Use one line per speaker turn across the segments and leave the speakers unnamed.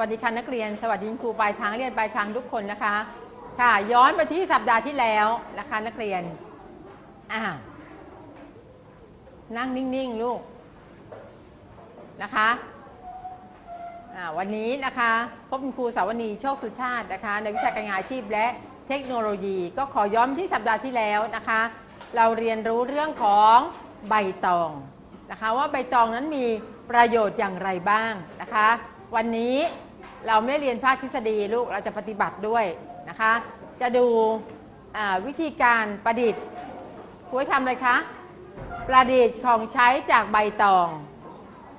วัสดีค่ะนักเรียน สวัสดีครูปลายทางเรียนปลายทางทุกคนนะคะ ค่ะ ย้อนไปที่สัปดาห์ที่แล้วนะคะนักเรียนอ่านั่งนิ่งๆลูกนะคะอ่าวันนี้นะคะพบคุณครูสาวนีโชคสุชาตินะคะ ในวิชาการงานอาชีพและเทคโนโลยีก็ขอย้อนที่สัปดาห์ที่แล้วนะคะ เราเรียนรู้เรื่องของใบตองนะคะ ว่าใบตองนั้นมีประโยชน์อย่างไรบ้างนะคะ วันนี้ เราไม่เรียนภาคทฤษฎีลูกเราจะปฏิบัติด้วยนะคะ จะดูวิธีการประดิษฐ์ครูให้ทำเลยคะ ประดิษฐ์ของใช้จากใบตอง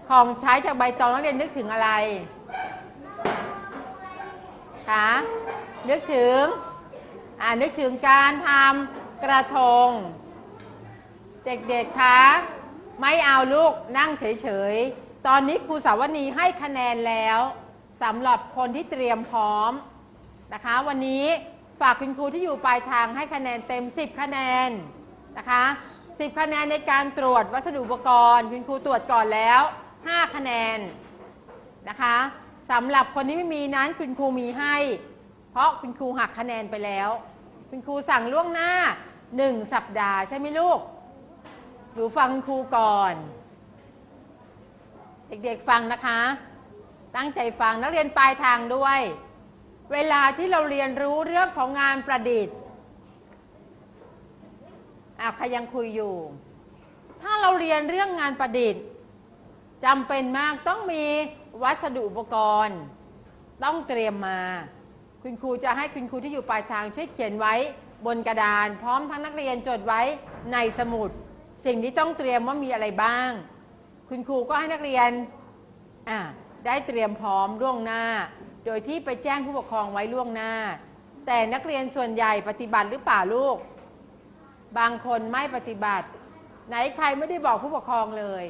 ของใช้จากใบตองนักเรียนนึกถึงอะไรคะนึกถึงอ่านึกถึงการทำกระทง เด็กๆคะไม่เอาลูกนั่งเฉยๆ ตอนนี้ครูสาวนีให้คะแนนแล้ว สำหรับคนที่เตรียมพร้อมนะคะ วันนี้ฝากคุณครูที่อยู่ปลายทางให้คะแนนเต็ม 10 คะแนนนะคะ10 คะแนนในการตรวจวัสดุอุปกรณ์ คุณครูตรวจก่อนแล้ว 5 คะแนนนะคะสำหรับคนที่ไม่มีนั้นคุณครูมีให้ เพราะคุณครูหักคะแนนไปแล้ว คุณครูสั่งล่วงหน้า 1 สัปดาห์ใช่ไหมลูกหนูฟังครูก่อน เด็กๆฟังนะคะ ตั้งใจฟังนักเรียนปลายทางด้วย เวลาที่เราเรียนรู้เรื่องของงานประดิษฐ์อ้าใครยังคุยอยู่ ถ้าเราเรียนเรื่องงานประดิษฐ์จำเป็นมากต้องมีวัสดุอุปกรณ์ ต้องเตรียมมา คุณครูจะให้คุณครูที่อยู่ปลายทางช่วยเขียนไว้บนกระดาน พร้อมทั้งนักเรียนจดไว้ในสมุด สิ่งที่ต้องเตรียมว่ามีอะไรบ้าง คุณครูก็ให้นักเรียนอ่า ได้เตรียมพร้อมล่วงหน้า โดยที่ไปแจ้งผู้ปกครองไว้ล่วงหน้า แต่นักเรียนส่วนใหญ่ปฏิบัติหรือเปล่าลูก บางคนไม่ปฏิบัติ ไหนใครไม่ได้บอกผู้ปกครองเลย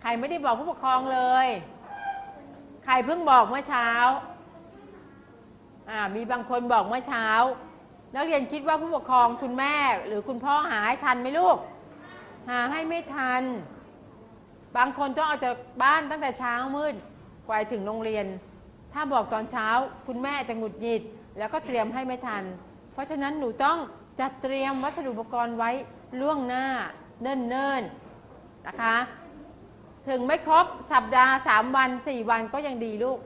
ใครไม่ได้บอกผู้ปกครองเลย ใครเพิ่งบอกเมื่อเช้าอ่ามีบางคนบอกเมื่อเช้า นักเรียนคิดว่าผู้ปกครองคุณแม่ หรือคุณพ่อหาให้ทันไหมลูก หาให้ไม่ทัน บางคนต้องออกจากบ้านตั้งแต่เช้ามืดกว่าถึงโรงเรียน ถ้าบอกตอนเช้าคุณแม่จะหงุดหงิด แล้วก็เตรียมให้ไม่ทัน เพราะฉะนั้นหนูต้องจัดเตรียมวัสดุอุปกรณ์ไว้ล่วงหน้าเนิ่นๆนะคะ ถึงไม่ครบสัปดาห์สามวันสี่วันก็ยังดีลูก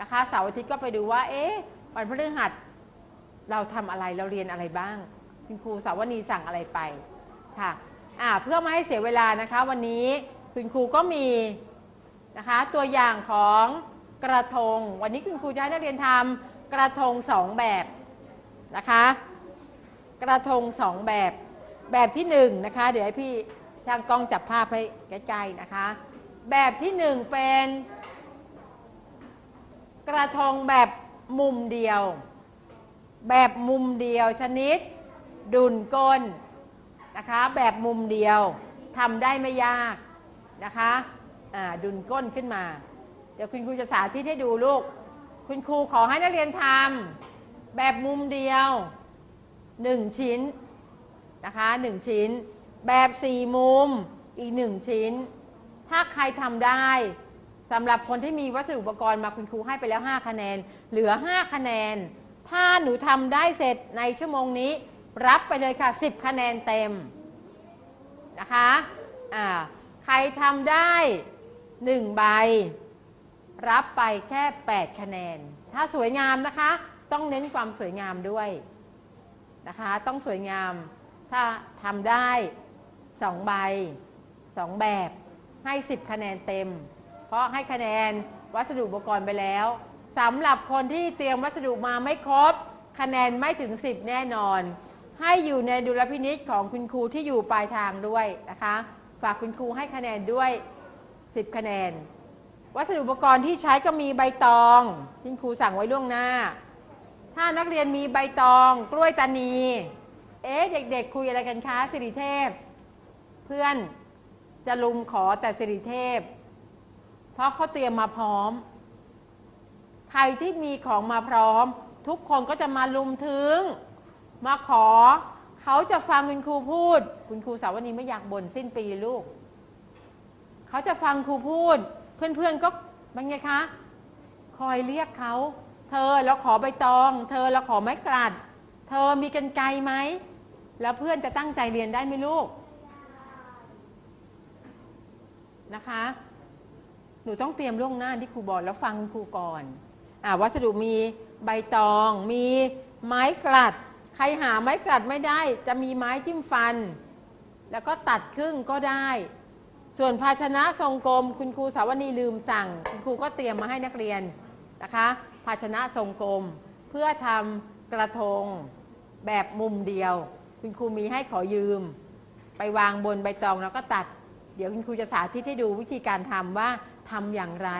นะคะเสาร์อาทิตย์ก็ไปดูว่า เอ๊ะวันพฤหัสเราทำอะไรเราเรียนอะไรบ้างคุณครูสาวนีสั่งอะไรไปค่ะอ่าเพื่อไม่ให้เสียเวลานะคะ วันนี้ คุณครูก็มีนะคะ ตัวอย่างของกระทง วันนี้คุณครูจะให้นักเรียนทำกระทงสองแบบนะคะ กระทงสองแบบ แบบที่หนึ่งนะคะ เดี๋ยวให้พี่ช่างกล้องจับภาพให้ใกล้ๆนะคะ แบบที่หนึ่งเป็น กระทงแบบมุมเดียว แบบมุมเดียวชนิด ดุนก้นนะคะ แบบมุมเดียวทำได้ไม่ยาก นะคะดุนก้นขึ้นมา เดี๋ยวคุณครูจะสาธิตให้ดูลูก คุณครูขอให้นักเรียนทำแบบมุมเดียวหนึ่งชิ้นนะคะหนึ่งชิ้น แบบสี่มุมอีกหนึ่งชิ้น ถ้าใครทำได้สำหรับคนที่มีวัสดุอุปกรณ์มาคุณครูให้ไปแล้ว 5 คะแนน เหลือ 5 คะแนน ถ้าหนูทำได้เสร็จในชั่วโมงนี้ รับไปเลยค่ะ 10 คะแนนเต็มนะคะอ่า ใครทำได้1ใบ รับไปแค่ 8 คะแนน ถ้าสวยงามนะคะ ต้องเน้นความสวยงามด้วยนะคะ ต้องสวยงาม ถ้าทำได้สองใบสองแบบให้ 10 คะแนนเต็ม เพราะให้คะแนนวัสดุอุปกรณ์ไปแล้วสำหรับคนที่เตรียมวัสดุมาไม่ครบ คะแนนไม่ถึง 10 แน่นอน ให้อยู่ในดุลพินิษของคุณครูที่อยู่ปลายทางด้วยนะคะ ฝากคุณครูให้คะแนนด้วย 10 คะแนน วัสดุอุปกรณ์ที่ใช้ก็มีใบตองที่ครูสั่งไว้ล่วงหน้า ถ้านักเรียนมีใบตอง กล้วยตานี เอ๊ะเด็กๆ คุยอะไรกันคะสิริเทพ เพื่อนจะลุมขอแต่สิริเทพ เพราะเขาเตรียมมาพร้อม ใครที่มีของมาพร้อม ทุกคนก็จะมาลุมถึง มาขอ เขาจะฟังคุณครูพูด คุณครูสาวนีไม่อยากบ่นสิ้นปีลูก เขาจะฟังครูพูด เพื่อนๆก็เป็นไงคะ คอยเรียกเขา เธอเราขอใบตอง เธอเราขอไม้กลัด เธอมีกันไกลไหม แล้วเพื่อนจะตั้งใจเรียนได้ไหมลูก นะคะ หนูต้องเตรียมล่วงหน้าที่ครูบอกแล้วฟังครูก่อน อ่าวัสดุมีใบตอง มีไม้กลัด ใครหาไม้กลัดไม่ได้จะมีไม้จิ้มฟัน แล้วก็ตัดครึ่งก็ได้ ส่วนภาชนะทรงกลม คุณครูสาวนีลืมสั่ง คุณครูก็เตรียมมาให้นักเรียนนะคะ ภาชนะทรงกลม เพื่อทำกระทงแบบมุมเดียว คุณครูมีให้ขอยืม ไปวางบนใบตองแล้วก็ตัด เดี๋ยวคุณครูจะสาธิตให้ดูวิธีการทำว่าทำอย่างไร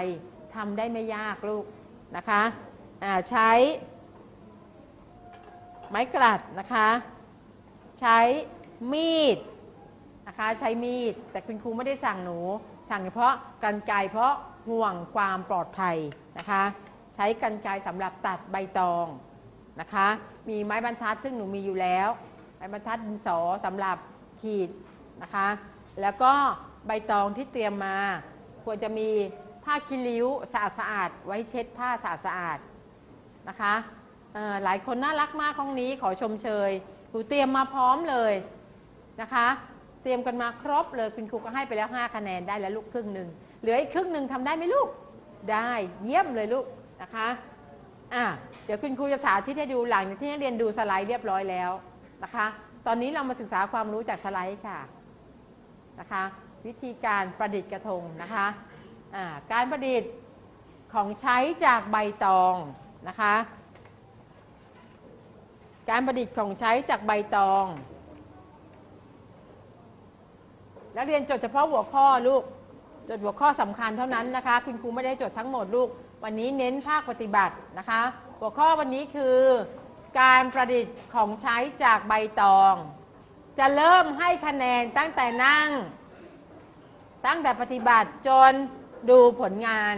ทำได้ไม่ยากลูกนะคะใช้ ไม้กลัดนะคะ ใช้มีดนะคะใช้มีด แต่คุณครูไม่ได้สั่งหนู สั่งเฉพาะกันไกเพราะห่วงความปลอดภัยนะคะ ใช้กันไกรสำหรับตัดใบตองนะคะ มีไม้บรรทัดซึ่งหนูมีอยู่แล้ว ไม้บรรทัดดินสอสำหรับขีดนะคะ แล้วก็ใบตองที่เตรียมมา ควรจะมีผ้าคีริ้วสะอาดสะอาดๆไว้เช็ดผ้าสะอาดสะอาดๆนะคะ หลายคนน่ารักมากห้องนี้ขอชมเชยหนูเตรียมมาพร้อมเลยนะคะ เตรียมกันมาครบเลยคุณครูก็ให้ไปแล้ว 5 คะแนนได้แล้วลูกครึ่งหนึ่งเหลืออีกครึ่งหนึ่งทำได้ไหมลูกได้เยี่ยมเลยลูกนะคะอะเดี๋ยวคุณครูจะสาธิตให้ดูหลังจากที่นักเรียนดูสไลด์เรียบร้อยแล้วนะคะ ตอนนี้เรามาศึกษาความรู้จากสไลด์ค่ะนะคะ วิธีการประดิษฐ์กระทงนะคะอ่าการประดิษฐ์ของใช้จากใบตองนะคะ การประดิษฐ์ของใช้จากใบตอง นักเรียนจดเฉพาะหัวข้อลูก จดหัวข้อสำคัญเท่านั้นนะคะ คุณครูไม่ได้จดทั้งหมดลูก วันนี้เน้นภาคปฏิบัตินะคะ หัวข้อวันนี้คือ การประดิษฐ์ของใช้จากใบตอง จะเริ่มให้คะแนนตั้งแต่นั่ง ตั้งแต่ปฏิบัติจนดูผลงาน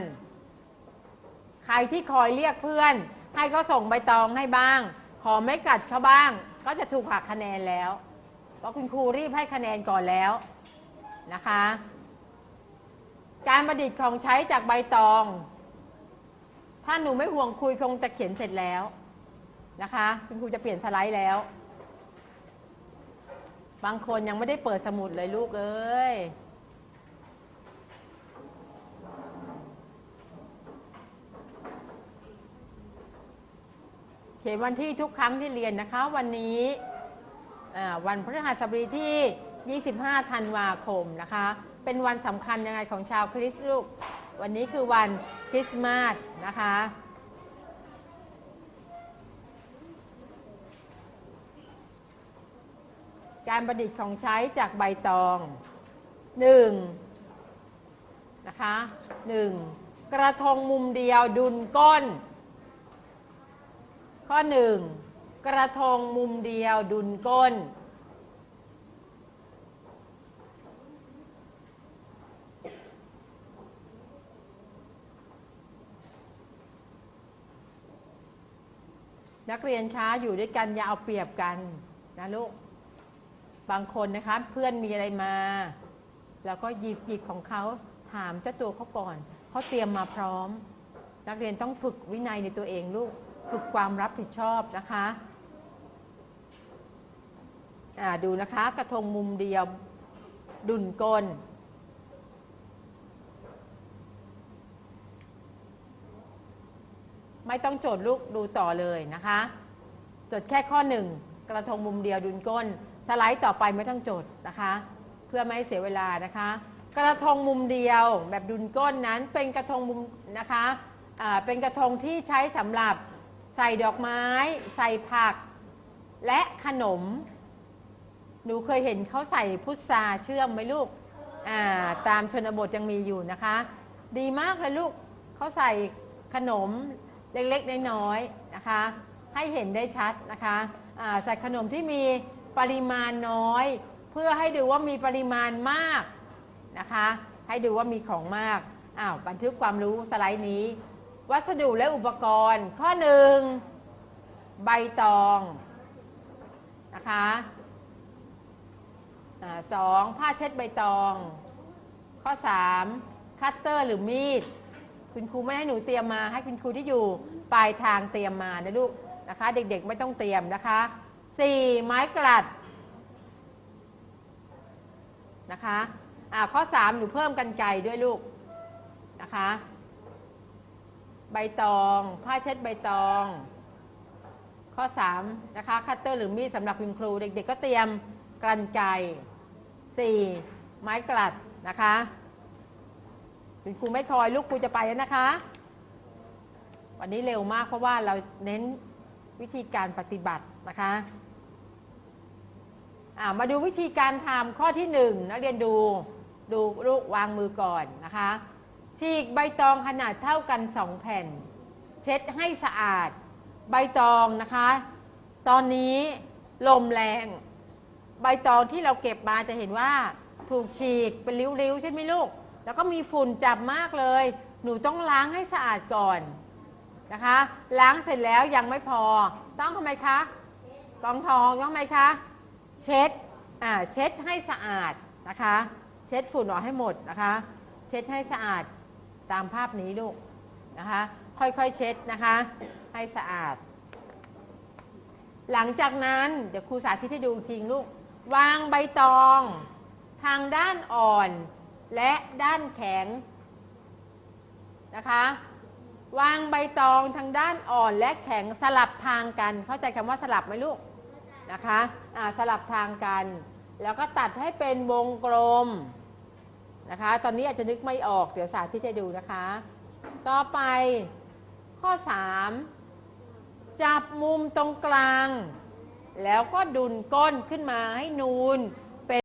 ใครที่คอยเรียกเพื่อน ให้เขาส่งใบตองให้บ้าง ขอไม่กัดเขาบ้าง ก็จะถูกหักคะแนนแล้ว เพราะคุณครูรีบให้คะแนนก่อนแล้วนะคะ การประดิษฐ์ของใช้จากใบตอง ถ้าหนูไม่ห่วงคุยคงจะเขียนเสร็จแล้วนะคะ คุณครูจะเปลี่ยนสไลด์แล้ว บางคนยังไม่ได้เปิดสมุดเลยลูกเอ้ย เขียนวันที่ทุกครั้งที่เรียนนะคะ วันนี้วันพฤหัสบดีที่ 25 ธันวาคมนะคะ เป็นวันสำคัญยังไงของชาวคริสต์ลูก วันนี้คือวันคริสต์มาสนะคะการประดิษฐ์ของใช้จากใบตอง 1. นะคะ 1. กระทงมุมเดียวดุลก้น ข้อ 1. กระทงมุมเดียวดุลก้น นักเรียนช้าอยู่ด้วยกันอย่าเอาเปรียบกันนะลูก บางคนนะคะเพื่อนมีอะไรมา แล้วก็หยิบหยิบของเขาถามเจ้าตัวเขาก่อนเขาเตรียมมาพร้อม นักเรียนต้องฝึกวินัยในตัวเองลูก ฝึกความรับผิดชอบนะคะดูนะคะกระทงมุมเดียวดุนก้นไม่ต้องโจทย์ลูกดูต่อเลยนะคะจดแค่ข้อหนึ่งกระทงมุมเดียวดุนก้น สไลด์ต่อไปไม่ต้องจดนะคะ เพื่อไม่ให้เสียเวลานะคะ กระทงมุมเดียวแบบดุนก้นนั้นเป็นกระทงมุมนะคะเป็นกระทงที่ใช้สำหรับ ส่ดอกไม้ ใส่ผัก และขนม หนูเคยเห็นเขาใส่พุทราเชื่อมไหมลูกอ่าตามชนบทยังมีอยู่นะคะ ดีมากเลยลูกเขาใส่ขนมเล็กๆน้อยๆนะคะ ให้เห็นได้ชัดนะคะอ่าใส่ขนมที่มีปริมาณน้อย เพื่อให้ดูว่ามีปริมาณมากนะคะ ให้ดูว่ามีของมากอ้าวบันทึกความรู้สไลด์นี้ วัสดุและอุปกรณ์ ข้อหนึ่งใบตองนะคะอสองผ้าเช็ดใบตอง ข้อสามคัตเตอร์หรือมีด คุณครูไม่ให้หนูเตรียมมา ให้คุณครูที่อยู่ปลายทางเตรียมมานะลูกนะคะ เด็กๆไม่ต้องเตรียมนะคะสี่ไม้กลัดนะคะอ่าข้อสามหนูเพิ่มกันไกด้วยลูกนะคะ ใบตอง ผ้าเช็ดใบตอง ข้อ3นะคะ คัตเตอร์หรือมีดสำหรับคุณครู เด็กๆก็เตรียมกรรไกร4ไม้กลัดนะคะคุณครูไม่คอยลูกครูจะไปแล้วนะคะ วันนี้เร็วมากเพราะว่าเราเน้นวิธีการปฏิบัตินะคะมาดูวิธีการทำข้อที่หนึ่งนักเรียนดูดูลูกวางมือก่อนนะคะ ฉีกใบตองขนาดเท่ากันสองแผ่น เช็ดให้สะอาด ใบตองนะคะ ตอนนี้ลมแรง ใบตองที่เราเก็บมาจะเห็นว่าถูกฉีกเป็นริ้วๆใช่ไหมลูก แล้วก็มีฝุ่นจับมากเลย หนูต้องล้างให้สะอาดก่อนนะคะ ล้างเสร็จแล้วยังไม่พอ ต้องทำไมคะกองทองต้องทำไมคะ เช็ดอ่าเช็ดให้สะอาดนะคะ เช็ดฝุ่นออกให้หมดนะคะ เช็ดให้สะอาด ตามภาพนี้ลูกนะคะ ค่อยๆเช็ดนะคะ ให้สะอาด หลังจากนั้นเดี๋ยวครูสาธิตให้ดูอีกทีลูก วางใบตอง ทางด้านอ่อนและด้านแข็งนะคะ วางใบตองทางด้านอ่อนและแข็งสลับทางกัน เข้าใจคำว่าสลับไหมลูกนะคะอ่าสลับทางกัน แล้วก็ตัดให้เป็นวงกลม นะคะ ตอนนี้อาจจะนึกไม่ออก เดี๋ยวสาธิตให้ดูนะคะ ต่อไปข้อ 3 จับมุมตรงกลาง แล้วก็ดุนก้นขึ้นมาให้นูน